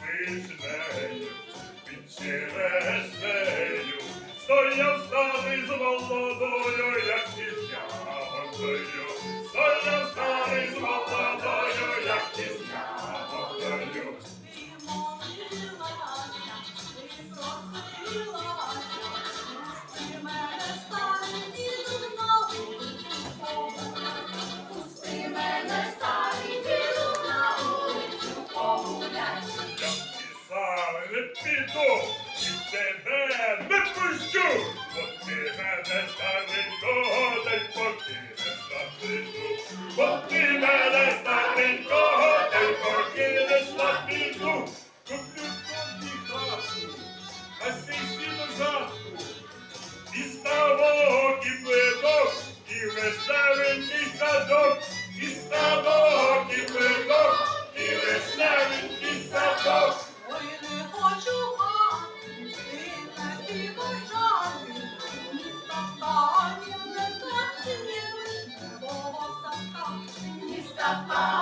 вишнею, під піду, і тебе не пущу, бо ти мене старенького, та й покинеш на піду. Бо ти мене старенького, та й покинеш на піду. Куплю тобі хату, а сій сіну жатку, і ставок, і плиток, і веселенький садок, і ставок, the fall.